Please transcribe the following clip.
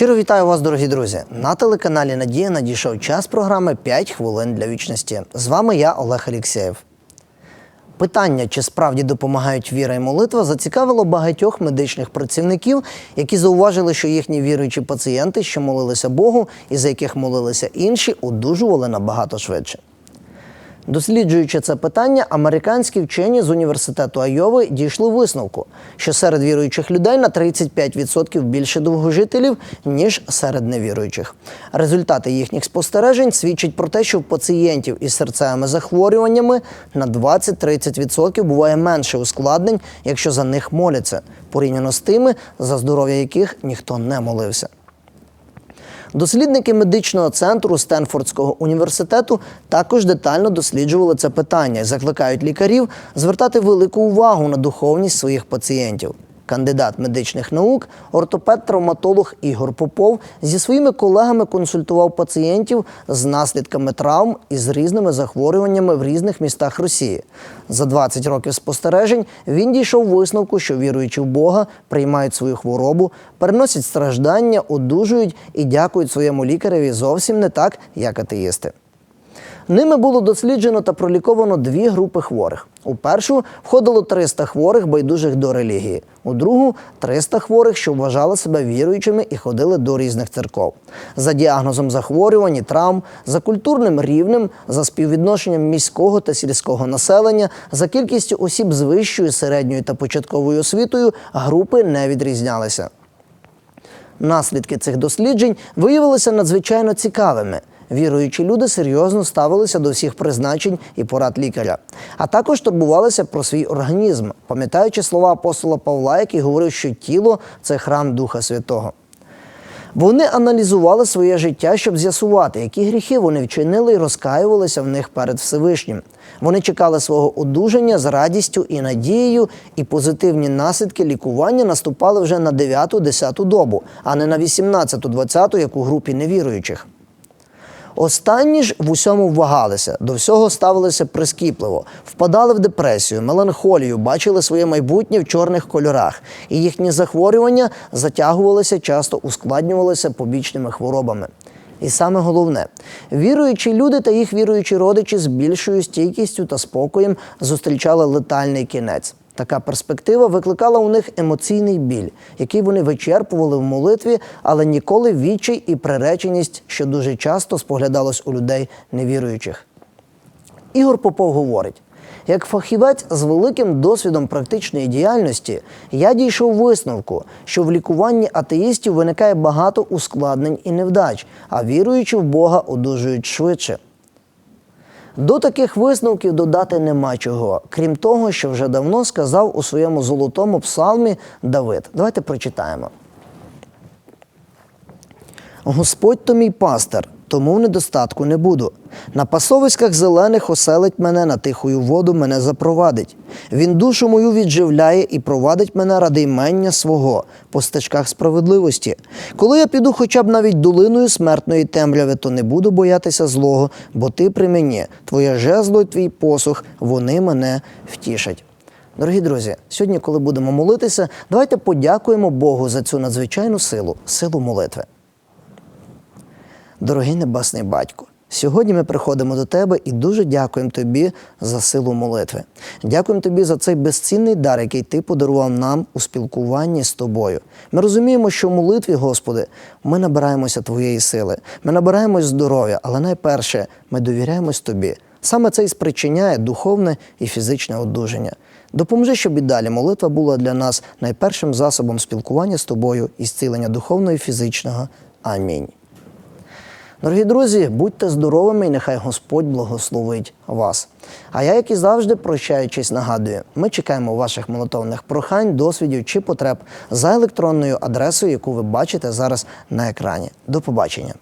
Щиро вітаю вас, дорогі друзі. На телеканалі Надія надійшов час програми «5 хвилин для вічності. З вами я, Олег Алєксєєв. Питання, чи справді допомагають віра і молитва, зацікавило багатьох медичних працівників, які зауважили, що їхні віруючі пацієнти, що молилися Богу і за яких молилися інші, одужували набагато швидше. Досліджуючи це питання, американські вчені з університету Айови дійшли висновку, що серед віруючих людей на 35% більше довгожителів, ніж серед невіруючих. Результати їхніх спостережень свідчать про те, що в пацієнтів із серцевими захворюваннями на 20-30% буває менше ускладнень, якщо за них моляться, порівняно з тими, за здоров'я яких ніхто не молився. Дослідники медичного центру Стенфордського університету також детально досліджували це питання і закликають лікарів звертати велику увагу на духовність своїх пацієнтів. Кандидат медичних наук, ортопед-травматолог Ігор Попов зі своїми колегами консультував пацієнтів з наслідками травм і з різними захворюваннями в різних містах Росії. За 20 років спостережень він дійшов висновку, що віруючи в Бога, приймають свою хворобу, переносять страждання, одужують і дякують своєму лікареві зовсім не так, як атеїсти. Ними було досліджено та проліковано дві групи хворих. У першу входило 300 хворих, байдужих до релігії, у другу 300 хворих, що вважали себе віруючими і ходили до різних церков. За діагнозом захворювань і травм, за культурним рівнем, за співвідношенням міського та сільського населення, за кількістю осіб з вищою, середньою та початковою освітою групи не відрізнялися. Наслідки цих досліджень виявилися надзвичайно цікавими. Віруючі люди серйозно ставилися до всіх призначень і порад лікаря, а також турбувалися про свій організм, пам'ятаючи слова апостола Павла, який говорив, що тіло це храм Духа Святого. Вони аналізували своє життя, щоб з'ясувати, які гріхи вони вчинили і розкаювалися в них перед Всевишнім. Вони чекали свого одужання з радістю і надією, і позитивні наслідки лікування наступали вже на 9-10 добу, а не на 18-20, як у групі невіруючих. Останні ж в усьому вагалися, до всього ставилися прискіпливо, впадали в депресію, меланхолію, бачили своє майбутнє в чорних кольорах, і їхні захворювання затягувалися, часто ускладнювалися побічними хворобами. І саме головне, віруючі люди та їх віруючі родичі з більшою стійкістю та спокоєм зустрічали летальний кінець. Така перспектива викликала у них емоційний біль, який вони вичерпували в молитві, але ніколи відчай і приреченість, що дуже часто споглядалось у людей невіруючих. Ігор Попов говорить: як фахівець з великим досвідом практичної діяльності, я дійшов висновку, що в лікуванні атеїстів виникає багато ускладнень і невдач, а віруючи в Бога одужують швидше. До таких висновків додати нема чого, крім того, що вже давно сказав у своєму золотому псалмі Давид. Давайте прочитаємо. Господь то мій пастир, тому в недостатку не буду. На пасовиськах зелених оселить мене, на тихою воду мене запровадить. Він душу мою відживляє і провадить мене ради імення свого по стежках справедливості. Коли я піду хоча б навіть долиною смертної темряви, то не буду боятися злого, бо ти при мені, твоє жезло й твій посух, вони мене втішать. Дорогі друзі, сьогодні, коли будемо молитися, давайте подякуємо Богу за цю надзвичайну силу, силу молитви. Дорогий небесний батько, сьогодні ми приходимо до тебе і дуже дякуємо тобі за силу молитви. Дякуємо тобі за цей безцінний дар, який ти подарував нам у спілкуванні з тобою. Ми розуміємо, що в молитві, Господи, ми набираємося твоєї сили, ми набираємось здоров'я, але найперше ми довіряємось тобі. Саме це і спричиняє духовне і фізичне одужання. Допоможи, щоб і далі молитва була для нас найпершим засобом спілкування з тобою і зцілення духовного і фізичного. Амінь. Дорогі друзі, будьте здоровими і нехай Господь благословить вас. А я, як і завжди, прощаючись, нагадую, ми чекаємо ваших молитовних прохань, досвідів чи потреб за електронною адресою, яку ви бачите зараз на екрані. До побачення.